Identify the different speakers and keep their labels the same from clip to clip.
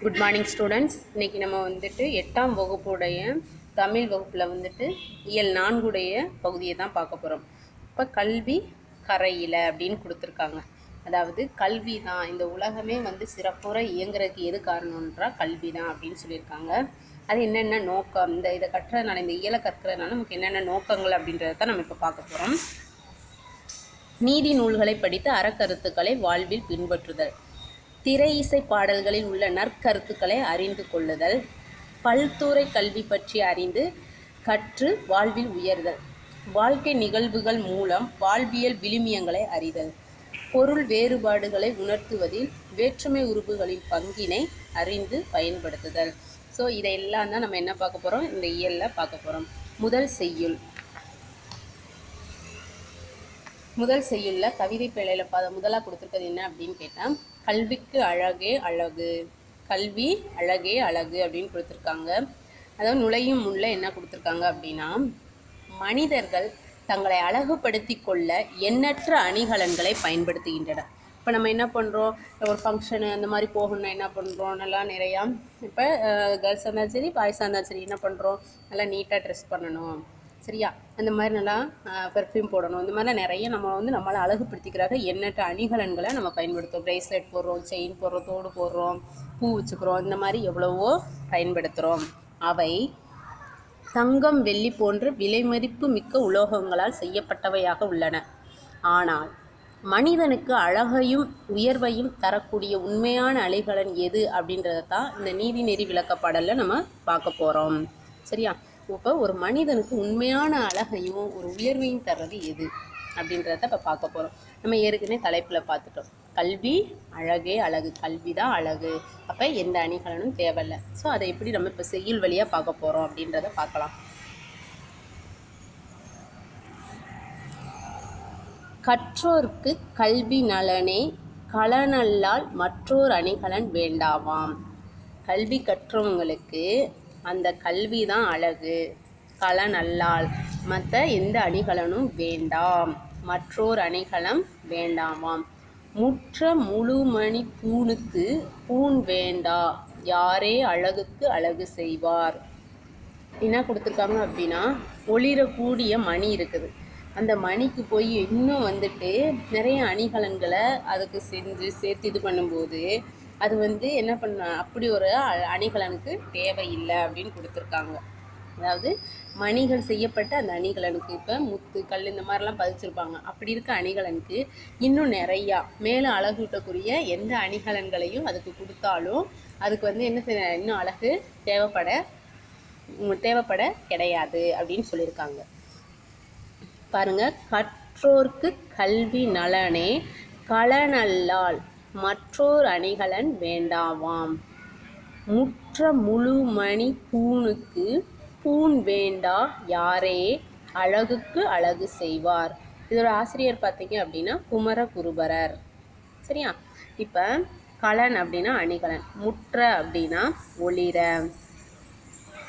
Speaker 1: Good morning students இன்னைக்கு நம்ம வந்துட்டு எட்டாம் வகுப்புடைய தமிழ் வகுப்பில் வந்துட்டு இயல் நான்குடைய பகுதியை தான் பார்க்க போகிறோம் இப்போ கல்வி கரையில் அப்படின்னு கொடுத்துருக்காங்க. அதாவது கல்வி தான் இந்த உலகமே வந்து சிறப்புற இயங்குறதுக்கு எது காரணம்ன்றா கல்வி தான் அப்படின்னு சொல்லியிருக்காங்க. அது என்னென்ன நோக்கம்? இந்த இதை கட்டுறதுனால இந்த இயலை கற்கிறதுனால நமக்கு என்னென்ன நோக்கங்கள் அப்படின்றத தான் நம்ம இப்போ பார்க்க போகிறோம் நீதி நூல்களை படித்து அறக்கருத்துக்களை வாழ்வில் பின்பற்றுதல். திரை இசை பாடல்களில் உள்ள நற்கருத்துக்களை அறிந்து கொள்ளுதல் பல்துறை கல்வி பற்றி அறிந்து கற்று வாழ்வில் உயர்தல் வாழ்க்கை நிகழ்வுகள் மூலம் வாழ்வியல் விழுமியங்களை அறிதல் பொருள் வேறுபாடுகளை உணர்த்துவதில் வேற்றுமை உறுப்புகளின் பங்கினை அறிந்து பயன்படுத்துதல். ஸோ இதையெல்லாம் தான் நம்ம என்ன பார்க்க போகிறோம் இந்த இயலில் பார்க்க போகிறோம் முதல் செய்யுள். முதல் செய்யுள்ள கவிதை பிழையில் பா முதலாக கொடுத்துருக்கிறது என்ன அப்படின்னு கேட்டால் கல்விக்கு அழகே அழகு. கல்வி அழகே அழகு அப்படின்னு கொடுத்துருக்காங்க. அதாவது நுழையும் முள்ள என்ன கொடுத்துருக்காங்க அப்படின்னா மனிதர்கள் தங்களை அழகுபடுத்தி கொள்ள எண்ணற்ற அணிகலன்களை பயன்படுத்துகின்றனர் இப்போ நம்ம என்ன பண்ணுறோம் ஒரு ஃபங்க்ஷனு அந்த மாதிரி போகணும்னா என்ன பண்ணுறோம் நல்லா நிறையா இப்போ கேர்ள்ஸாக இருந்தாலும் சரி பாய்ஸாக இருந்தாலும் சரி என்ன பண்ணுறோம் நல்லா நீட்டாக ட்ரெஸ் பண்ணணும். சரியா? அந்த மாதிரி நல்லா பெர்ஃப்யூம் போடணும். இந்த மாதிரிலாம் நிறைய நம்ம வந்து நம்மளை அழகுப்படுத்திக்கிறாக எண்ணற்ற அணிகலன்களை நம்ம பயன்படுத்துகிறோம் ப்ரேஸ்லெட் போடுறோம் செயின் போடுறோம் தோடு போடுறோம் பூ வச்சுக்கிறோம். இந்த மாதிரி எவ்வளவோ பயன்படுத்துகிறோம். அவை தங்கம் வெள்ளி போன்ற விலைமதிப்பு மிக்க உலோகங்களால் செய்யப்பட்டவையாக உள்ளன. ஆனால் மனிதனுக்கு அழகையும் உயர்வையும் தரக்கூடிய உண்மையான அலைகலன் எது அப்படின்றத தான் இந்த நீதிநெறி விளக்கப்பாடலில் நம்ம பார்க்க போகிறோம் சரியா? இப்போ ஒரு மனிதனுக்கு உண்மையான அழகையும் ஒரு உயர்வையும் தர்றது எது? அப்படின்றத இப்போ பார்க்க போகிறோம் நம்ம ஏற்கனவே தலைப்பில் பார்த்துட்டோம். கல்வி அழகே அழகு. கல்வி தான் அழகு. அப்போ எந்த அணிகலனும் தேவையில்லை. ஸோ அதை எப்படி நம்ம இப்போ செய்யுள் வழியாக பார்க்க போகிறோம் அப்படின்றத பார்க்கலாம். கற்றோர்க்கு கல்வி நலனே கலனல்லால் மற்றோர் அணிகலன் வேண்டாமாம். கல்வி கற்றவங்களுக்கு அந்த கல்வி தான் அழகு. களன் அல்லால் மற்ற எந்த அணிகலனும் வேண்டாம். மற்றோர் அணிகலம் வேண்டாமாம். முற்ற முழுமணி பூணுக்கு பூண் வேண்டா. யாரே அழகுக்கு அழகு செய்வார். என்ன கொடுத்துருக்காங்க அப்படின்னா ஒளிரக்கூடிய மணி இருக்குது. அந்த மணிக்கு போய் இன்னும் வந்துட்டு நிறைய அணிகலன்களை அதுக்கு செஞ்சு சேர்த்து இது பண்ணும்போது அது வந்து என்ன பண்ண அப்படி ஒரு அ- அணிகலனுக்கு தேவையில்லை அப்படின்னு கொடுத்துருக்காங்க. அதாவது மணிகள் செய்யப்பட்ட அந்த அணிகலனுக்கு இப்போ முத்து கல் இந்த மாதிரிலாம் பதிச்சிருப்பாங்க. அப்படி இருக்க அணிகலனுக்கு இன்னும் நிறையா மேலும் அழகூட்டக்கூடிய எந்த அணிகலன்களையும் அதுக்கு கொடுத்தாலும் அதுக்கு வந்து என்ன செய்ய இன்னும் அழகு தேவைப்பட தேவைப்பட கிடையாது அப்படின்னு சொல்லியிருக்காங்க. பாருங்கள் கற்றோர்க்கு கல்வி நலனே கலனல்லால் மற்றோர் அணிகலன் வேண்டாவாம். முற்ற முழுமணி பூணுக்கு பூண் வேண்டா யாரே? அழகுக்கு அழகு செய்வார். இதோட ஆசிரியர் பார்த்தீங்க அப்படின்னா குமரகுருபரர். சரியா? இப்போ கலன் அப்படின்னா அணிகலன் முற்ற அப்படின்னா ஒளிர.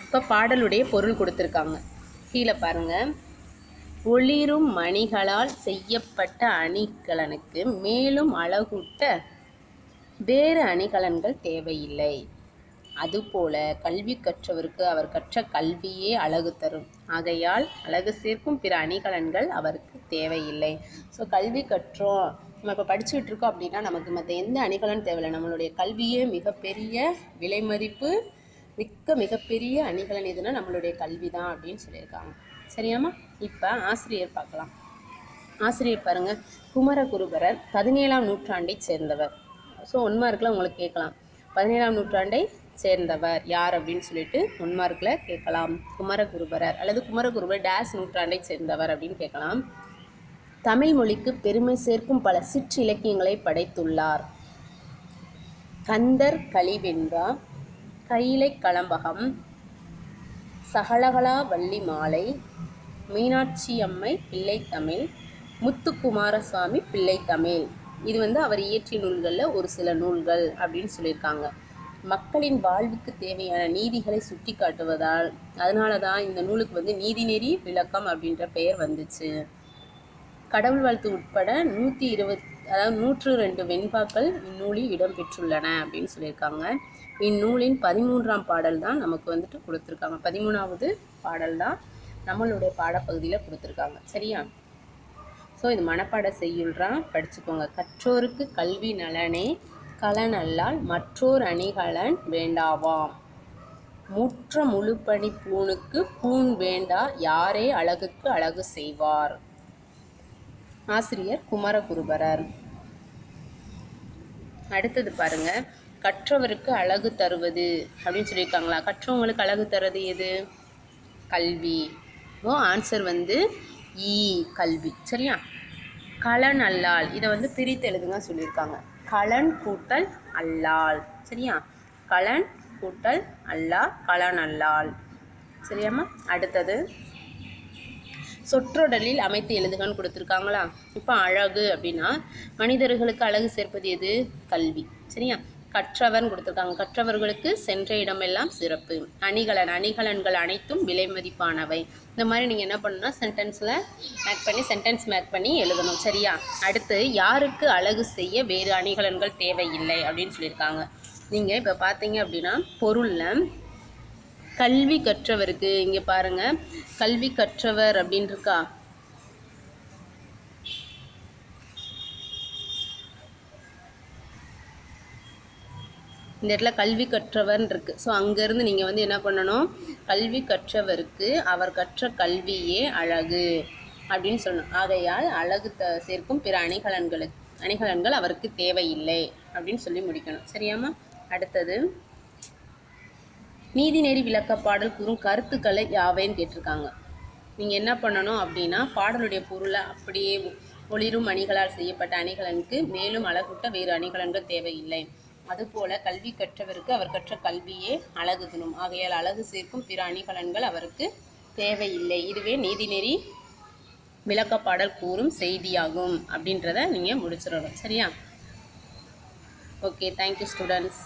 Speaker 1: இப்போ பாடலுடைய பொருள் கொடுத்துருக்காங்க. கீழே பாருங்கள் ஒளிரும் மணிகளால் செய்யப்பட்ட அணிகலனுக்கு மேலும் அழகூட்ட வேறு அணிகலன்கள் தேவையில்லை. அதுபோல கல்வி கற்றவருக்கு அவர் கற்ற கல்வியே அழகு தரும். ஆகையால் அழகு சேர்க்கும் பிற அணிகலன்கள் அவருக்கு தேவையில்லை. ஸோ கல்வி கற்றோம். நம்ம இப்போ படிச்சுட்டு இருக்கோம் அப்படின்னா நமக்கு மற்ற எந்த அணிகலன் தேவையில்லை. நம்மளுடைய கல்வியே மிகப்பெரிய விலை மதிப்பு மிக்க மிகப்பெரிய அணிகலன் எதுனா நம்மளுடைய கல்வி தான் அப்படின்னு சொல்லியிருக்காங்க. சரியாம்மா? இப்போ ஆசிரியர் பார்க்கலாம். ஆசிரியர் பாருங்கள் குமரகுருபரர் பதினேழாம் நூற்றாண்டைச் சேர்ந்தவர். ஸோ ஒன்மார்க்கில் உங்களுக்கு கேட்கலாம். பதினேழாம் நூற்றாண்டை சேர்ந்தவர் யார் அப்படின்னு சொல்லிட்டு ஒன்மார்க்கில் கேட்கலாம். குமரகுருபரர் அல்லது குமரகுருபர் டேஸ் நூற்றாண்டை சேர்ந்தவர் அப்படின்னு கேட்கலாம். தமிழ் மொழிக்கு பெருமை சேர்க்கும் பல சிற்றிலக்கியங்களை படைத்துள்ளார். கந்தர் கலிவெண்பா கைலை களம்பகம் சகலகலா வள்ளி மாலை மீனாட்சி அம்மை பிள்ளைத்தமிழ் முத்துக்குமாரசுவாமி பிள்ளைத்தமிழ் இது வந்து அவர் இயற்றிய நூல்களில் ஒரு சில நூல்கள் அப்படின்னு சொல்லியிருக்காங்க. மக்களின் வாழ்வுக்கு தேவையான நீதிகளை சுட்டி காட்டுவதால் அதனால தான் இந்த நூலுக்கு வந்து நீதிநெறி விளக்கம் அப்படின்ற பெயர் வந்துச்சு. கடவுள் வாழ்த்து உட்பட நூற்றி இருபத் அதாவது நூற்று ரெண்டு வெண்பாக்கள் இந்நூலில் இடம்பெற்றுள்ளன அப்படின்னு சொல்லியிருக்காங்க. இந்நூலின் பதிமூன்றாம் பாடல் தான் நமக்கு வந்துட்டு கொடுத்துருக்காங்க. பதிமூணாவது பாடல் தான் நம்மளுடைய பாடப்பகுதியில் கொடுத்துருக்காங்க. சரியா? ஸோ இது மனப்பாட செய்யுள்றான் படிச்சுக்கோங்க. கற்றோருக்கு கல்வி நலனே கலனல்லால் மற்றோர் அணிகலன் வேண்டாவாம் முற்ற முழுப்பணி பூணுக்கு பூண் வேண்டா யாரே அழகுக்கு அழகு செய்வார்? ஆசிரியர் குமரகுருபரர். அடுத்தது பாருங்க. கற்றவருக்கு அழகு தருவது அப்படின்னு சொல்லியிருக்காங்களா? கற்றவங்களுக்கு அழகு தருவது எது? கல்வி. ஆன்சர் வந்து ஈ கல்வி. சரியா? கலன் அல்லால். இதை வந்து பிரித்து எழுதுங்க சொல்லியிருக்காங்க. கலன் கூட்டல் அல்லால். சரியா? கலன் கூட்டல் அல்லா கலன் அல்லால். சரியாம்மா? அடுத்தது. சொற்றொடலில் அமைத்து எழுதுகன்னு கொடுத்துருக்காங்களா? இப்போ அழகு அப்படின்னா மனிதர்களுக்கு அழகு சேர்ப்பது எது? கல்வி. சரியா? கற்றவன் கொடுத்துருக்காங்க. கற்றவர்களுக்கு சென்ற இடமெல்லாம் சிறப்பு. அணிகலன் அணிகலன்கள் அனைத்தும் விலை மதிப்பானவை. இந்த மாதிரி நீங்கள் என்ன பண்ணணும்னா சென்டென்ஸில் மேக் பண்ணி சென்டென்ஸ் மேக் பண்ணி எழுதணும். சரியா? அடுத்து யாருக்கு அழகு செய்ய வேறு அணிகலன்கள் தேவையில்லை அப்படின்னு சொல்லியிருக்காங்க. நீங்கள் இப்போ பார்த்தீங்க அப்படின்னா பொருளில் கல்வி கற்றவருக்கு இங்கே பாருங்கள் கல்வி கற்றவர் அப்படின்னு இந்த இடத்துல கல்வி கற்றவர்னு இருக்கு. ஸோ அங்கேருந்து நீங்கள் வந்து என்ன பண்ணணும்? கல்வி கற்றவருக்கு அவர் கற்ற கல்வியே அழகு அப்படின்னு சொல்லணும். ஆகையால் அழகு த சேர்க்கும் பிற அணிகலன்களுக்கு அணிகலன்கள் அவருக்கு தேவையில்லை அப்படின்னு சொல்லி முடிக்கணும். சரியாம்மா? அடுத்தது நீதிநெறி விளக்க பாடல் கூறும் கருத்துக்களை யாவைன்னு கேட்டிருக்காங்க. நீங்கள் என்ன பண்ணணும் அப்படின்னா பாடலுடைய பொருளை அப்படியே ஒளிரும் அணிகளால் செய்யப்பட்ட அணிகலனுக்கு மேலும் அழகூட்ட வேறு அணிகலன்கள் தேவையில்லை. அதுபோல கல்வி கற்றவருக்கு அவர் கற்ற கல்வியே அழகு தரும் ஆகையால் அழகு சேர்க்கும் பிற அணிகலன்கள் அவருக்கு தேவையில்லை. இதுவே நீதிநெறி விளக்கப்பாடல் கூறும் செய்தியாகும் அப்படின்றத நீங்கள் முடிச்சிடணும். சரியா? Okay thank you students